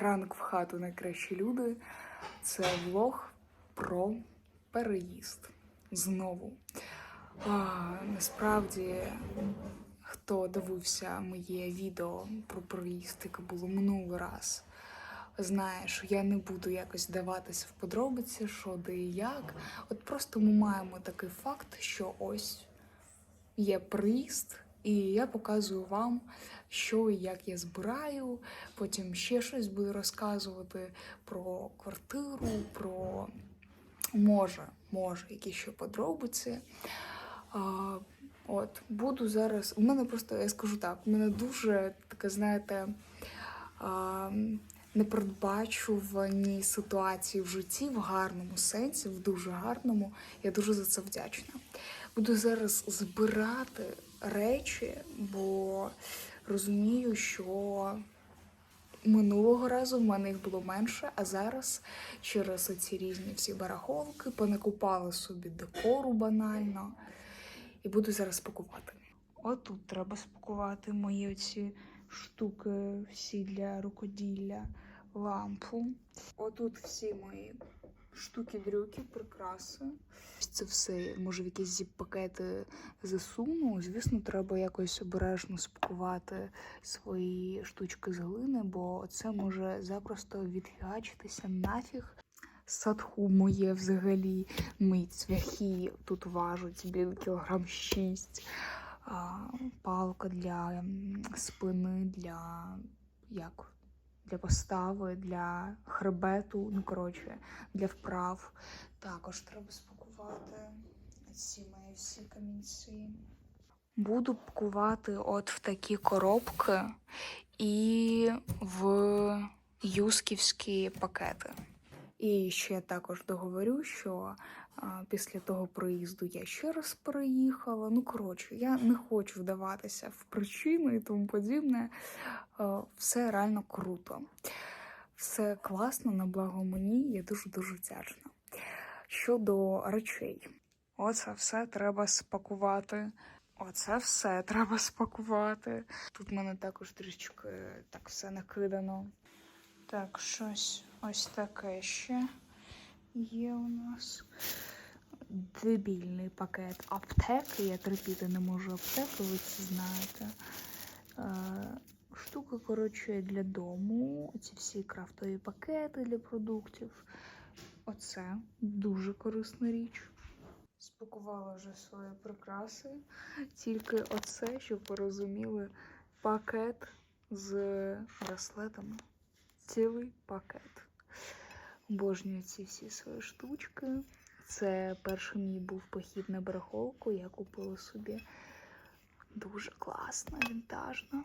Ранок в хату найкращі люди. Це влог про переїзд. Знову. А, насправді, хто дивився моє відео про переїзд, яке було минулий раз, знає, що я не буду якось даватися в подробиці, що де і як. От просто ми маємо такий факт, що ось є приїзд, і я показую вам, що і як я збираю. Потім ще щось буду розказувати про квартиру, про може, може, які ще подробиці. От, буду зараз. У мене просто, я скажу так, у мене дуже таке, знаєте, непередбачувані ситуації в житті в гарному сенсі, в дуже гарному. Я дуже за це вдячна. Буду зараз збирати речі, бо розумію, що минулого разу в мене їх було менше, а зараз через ці різні всі барахолки понакупала собі декору банально і буду зараз пакувати. Отут треба спакувати мої оці штуки всі для рукоділля, лампу. Отут всі мої штуки-дрюки, прикраси. Це все, може, в якісь зіп-пакети засуну. Звісно, треба якось обережно спакувати свої штучки з глини, бо це може запросто відфігачитися нафіг. Садху моє взагалі мої цвяхи тут важуть блін, кілограм 6. А, палка для спини, для як? Для постави, для хребету, ну коротше, для вправ. Також треба спакувати ці мої всі камінці. Буду пакувати от в такі коробки і в юсківські пакети. І ще також договорю, що після того приїзду я ще раз переїхала. Ну, коротше, я не хочу вдаватися в причину і тому подібне. Все реально круто. Все класно, на благо мені, я дуже-дуже вдячна. Щодо речей, оце все треба спакувати. Оце все треба спакувати. Тут в мене також трішечки так все накидано. Так, щось ось таке ще є у нас. Дебільний пакет аптеки. Я терпіти не можу аптеки, ви це знаєте. Е, штука, коротше, для дому. Ці всі крафтові пакети для продуктів. Оце дуже корисна річ. Спакувала вже свої прикраси. Тільки оце, щоб ви розуміли, пакет з браслетами цілий пакет. Обожнюю ці всі свої штучки. Це перший мій був похід на барахолку. Я купила собі дуже класно, вінтажно.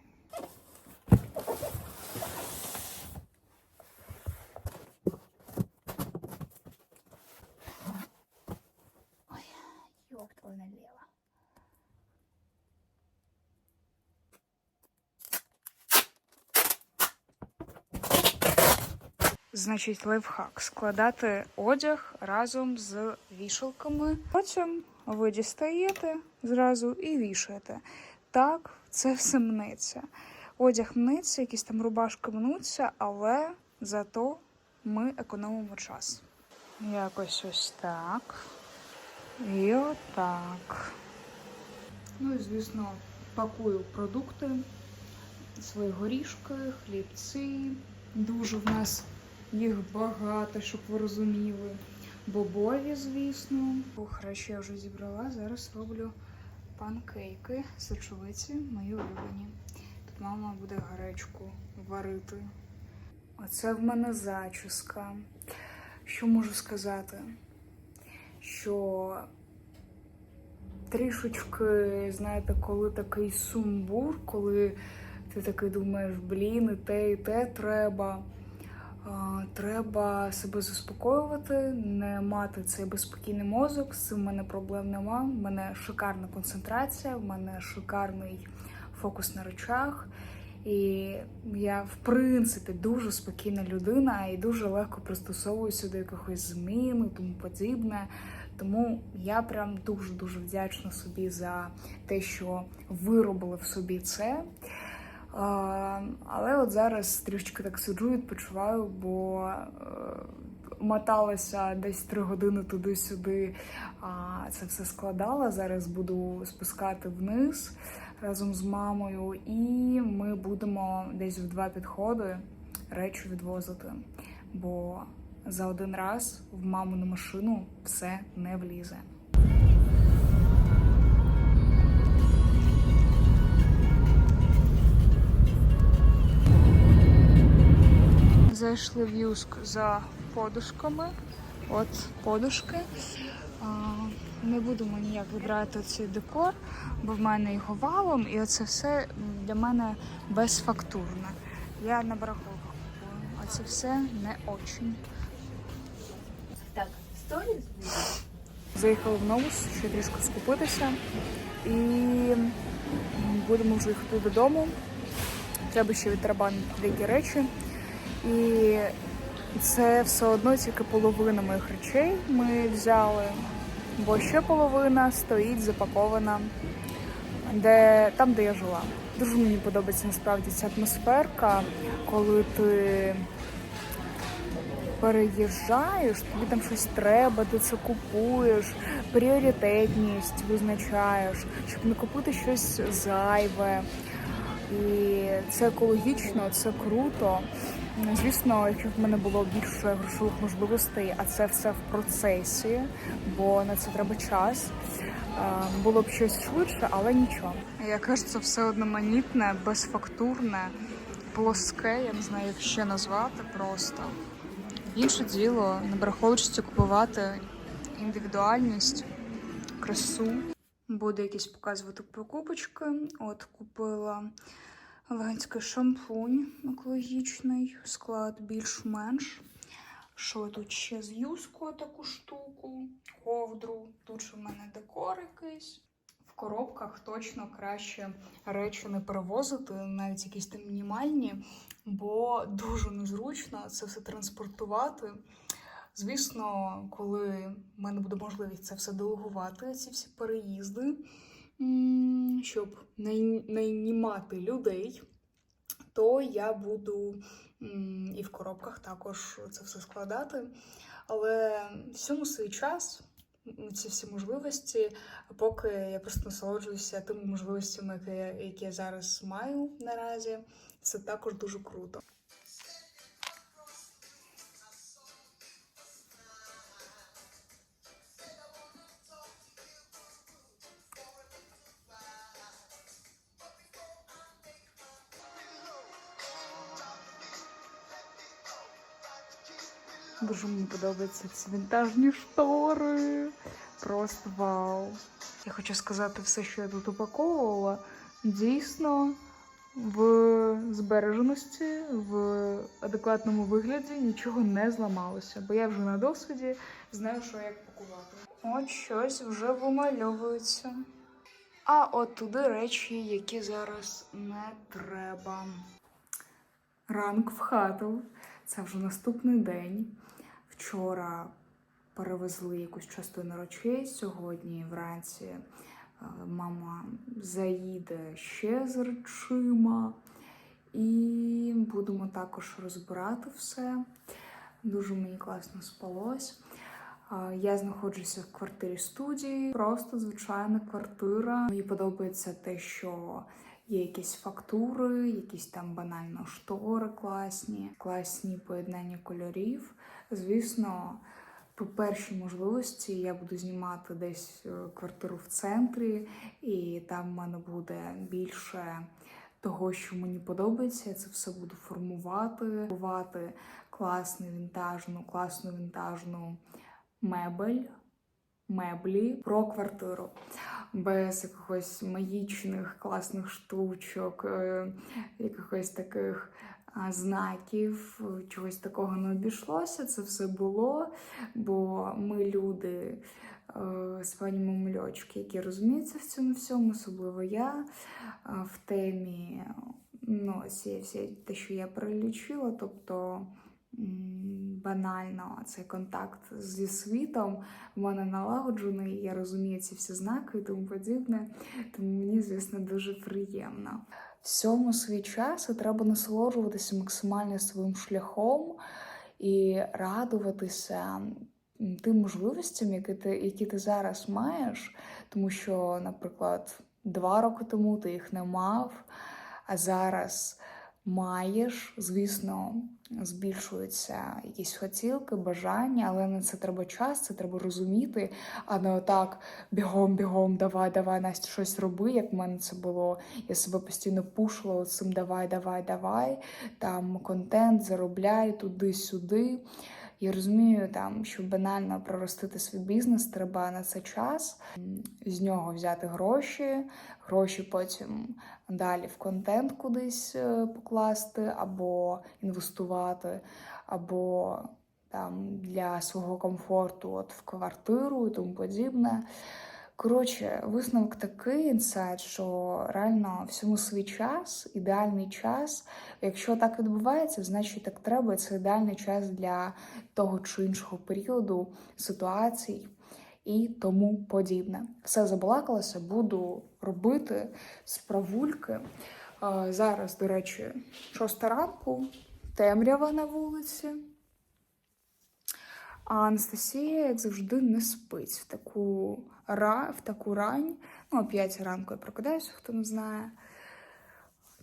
Значить, лайфхак складати одяг разом з вішалками. Потім ви дістаєте зразу і вішаєте. Так, це все мнеться. Одяг мнеться, якісь там рубашки мнуться, але зато ми економимо час. Якось ось так. І отак. Ну і, звісно, пакую продукти, свої горішки, хлібці. Дуже в нас їх багато, щоб ви розуміли. Бобові, звісно. Ох, речі я вже зібрала. Зараз роблю панкейки, сочовиці, мої улюблені. Тут мама буде гаречку варити. Оце в мене зачіска. Що можу сказати? Що трішечки, знаєте, коли такий сумбур, коли ти такий думаєш, блін, і те, і те треба. Треба себе заспокоювати, не мати цей безспокійний мозок. З цим в мене проблем нема. У мене шикарна концентрація, в мене шикарний фокус на речах. І я, в принципі, дуже спокійна людина і дуже легко пристосовуюся до якихось змін і тому подібне. Тому я прям дуже-дуже вдячна собі за те, що виробила в собі це. Але от зараз трішечки так сиджу, відпочиваю, бо е, моталася десь три години туди-сюди. А це все складала. Зараз буду спускати вниз разом з мамою, і ми будемо десь в два підходи речі відвозити. Бо за один раз в мамину машину все не влізе. Зайшли в Юск за подушками. От подушки. Не будемо ніяк вибирати цей декор, бо в мене його валом, і оце все для мене безфактурне. Я на барахолках купую, а це все не очень. Так, сторіс Заїхали в Новус, ще трішки скупитися. І будемо вже їхати додому. Треба ще відтарабанити деякі речі. І це все одно тільки половина моїх речей ми взяли, бо ще половина стоїть запакована де, там, де я жила. Дуже мені подобається насправді ця атмосферка, коли ти переїжджаєш, тобі там щось треба, ти це купуєш, пріоритетність визначаєш, щоб не купити щось зайве. І це екологічно, це круто. Звісно, якщо б в мене було більше грошових можливостей, а це все в процесі, бо на це треба час. е, Було б щось швидше, але нічого. Я кажу, це все одноманітне, безфактурне, плоске, я не знаю, як ще назвати просто. Інше діло не враховуючи купувати індивідуальність, красу. Буду якісь показувати покупочки. От купила веганський шампунь екологічний, склад більш-менш. Що тут ще з юску таку штуку, ковдру. Тут же в мене декор якийсь. В коробках точно краще речі не перевозити, навіть якісь там мінімальні, бо дуже незручно це все транспортувати. Звісно, коли в мене буде можливість це все делегувати, ці всі переїзди, щоб най- найнімати людей, то я буду і в коробках також це все складати. Але всьому свій час, ці всі можливості, поки я просто насолоджуюся тими можливостями, які я, які я зараз маю наразі, це також дуже круто. Дуже мені подобаються ці вінтажні штори. Просто вау. Я хочу сказати, все, що я тут упаковувала, дійсно в збереженості, в адекватному вигляді нічого не зламалося, бо я вже на досвіді знаю, що як пакувати. От щось вже вимальовується. А от туди речі, які зараз не треба. Ранок в хату. Це вже наступний день. Вчора перевезли якусь частину речей. Сьогодні вранці е, мама заїде ще з речима. І будемо також розбирати все. Дуже мені класно спалось. Е, Я знаходжуся в квартирі студії, просто звичайна квартира. Мені подобається те, що є якісь фактури, якісь там банально штори класні, класні поєднання кольорів. Звісно, по першій можливості я буду знімати десь е, квартиру в центрі, і там в мене буде більше того, що мені подобається. Я це все буду формувати, купувати класну вінтажну, класну вінтажну мебель, меблі про квартиру. Без якихось магічних класних штучок, е, якихось таких знаків, чогось такого не обійшлося. Це все було, бо ми люди е, з пані Мамульочки, які розуміються в цьому всьому, особливо я е, в темі ну, всі те, що я перелічила, тобто банально цей контакт зі світом в мене налагоджений, я розумію ці всі знаки і тому подібне. Тому мені, звісно, дуже приємно. Всьому свій час і треба насолоджуватися максимально своїм шляхом і радуватися тим можливостям, які ти, які ти зараз маєш. Тому що, наприклад, два роки тому ти їх не мав, а зараз маєш, звісно, збільшуються якісь хотілки, бажання, але на це треба час, це треба розуміти, а не отак бігом, бігом, давай, давай, Настя, щось роби, як в мене це було. Я себе постійно пушила цим давай, давай, давай, там контент, заробляй туди-сюди. Я розумію, там, щоб банально проростити свій бізнес, треба на це час, з нього взяти гроші, гроші потім далі в контент кудись е, покласти, або інвестувати, або там для свого комфорту, от в квартиру і тому подібне. Коротше, висновок такий інсайт, що реально всьому свій час, ідеальний час. Якщо так відбувається, значить так треба. Це ідеальний час для того чи іншого періоду, ситуацій і тому подібне. Все забалакалося, буду робити справульки. А, Зараз, до речі, шоста ранку, темрява на вулиці. А Анастасія, як завжди, не спить в таку, ра, в таку рань. Ну, о 5 ранку я прокидаюся, хто не знає.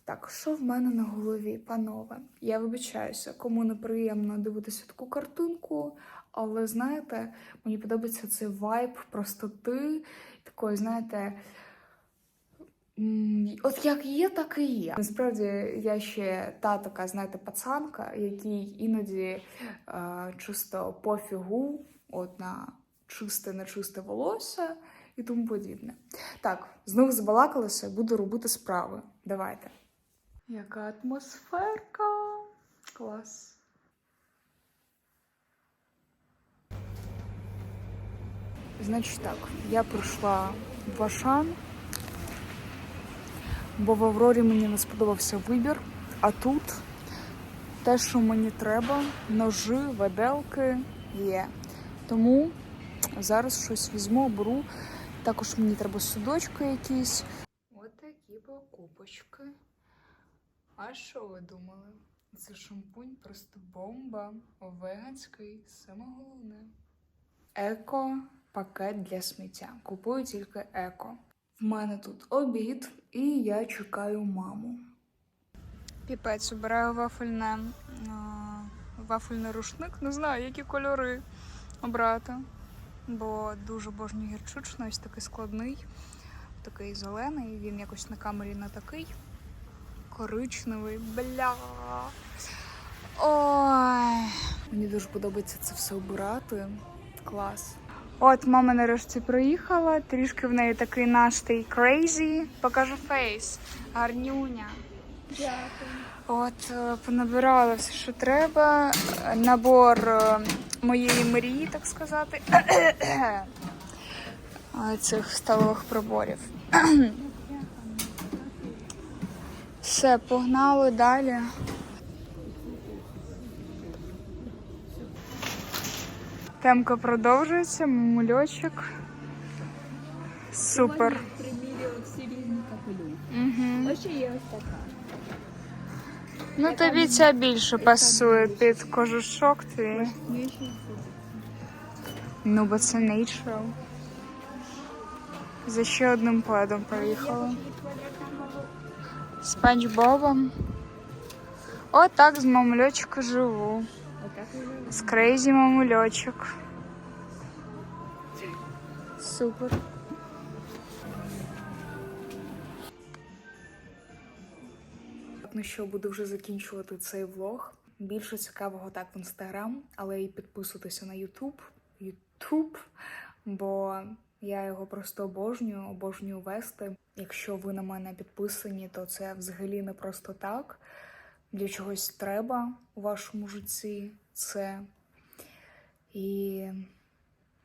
Так, що в мене на голові, панове? Я вибачаюся, кому неприємно дивитися таку картинку, але знаєте, мені подобається цей вайб простоти, такої, знаєте, от як є, так і є. Насправді я ще та така, знаєте, пацанка, якій іноді е, чисто пофігу, от на чисте, нечисте волосся і тому подібне. Так, знову забалакалася, буду робити справи. Давайте. Яка атмосферка? Клас. Значить так, я прийшла в Ашан, бо в Аврорі мені не сподобався вибір, а тут те, що мені треба, ножи, веделки є. Тому зараз щось візьму, беру. Також мені треба судочки якісь. Ось такі покупочки. А що ви думали? Це шампунь просто бомба. Веганський, саме головне. Еко пакет для сміття. Купую тільки еко. В мене тут обід, і я чекаю маму. Піпець, обираю вафельне, вафельний рушник. Не знаю, які кольори обрати. Бо дуже божній гірчичний, ось такий складний, такий зелений. Він якось на камері не такий. Коричневий, бля. Ой. Мені дуже подобається це все обирати. Клас. От мама нарешті приїхала, трішки в неї такий настрій crazy. Покажу фейс. Гарнюня. От, е, понабирала все, що треба. Набор е, моєї мрії, так сказати. Е, Цих столових приборів. Все, погнали далі. Темка продовжується, мамульочок. Супер. Угу. Ну тобі ця більше пасує під кожушок твій. Ну, бо це natural. За ще одним пледом приїхала. Спанч Бобом. Отак з мамульочка живу. З крейзі мамульочок. Супер. Ну що, буду вже закінчувати цей влог. Більше цікавого так в інстаграм, але і підписуйтеся на Ютуб. Ютуб, бо я його просто обожнюю, обожнюю вести. Якщо ви на мене підписані, то це взагалі не просто так. Для чогось треба у вашому житті це. І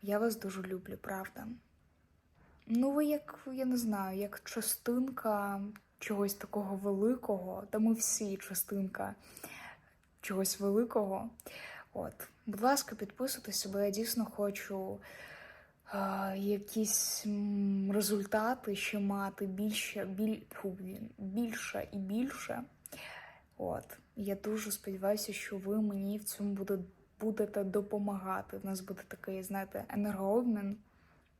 я вас дуже люблю, правда. Ну, ви як, я не знаю, як частинка чогось такого великого, та ми всі частинка чогось великого. От, будь ласка, підписуйтесь, бо я дійсно хочу е, якісь результати ще мати більше, біль, більше і більше. От. Я дуже сподіваюся, що ви мені в цьому буде, будете допомагати. В нас буде такий, знаєте, енергообмін.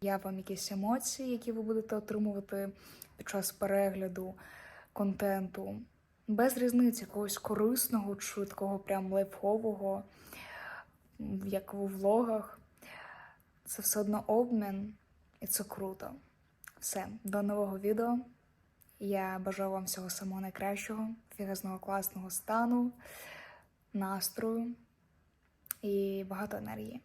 Я вам якісь емоції, які ви будете отримувати під час перегляду контенту. Без різниці якогось корисного чи такого прям лайфхового, як у влогах. Це все одно обмін, і це круто. Все, до нового відео. Я бажаю вам всього самого найкращого, фігазного класного стану, настрою і багато енергії.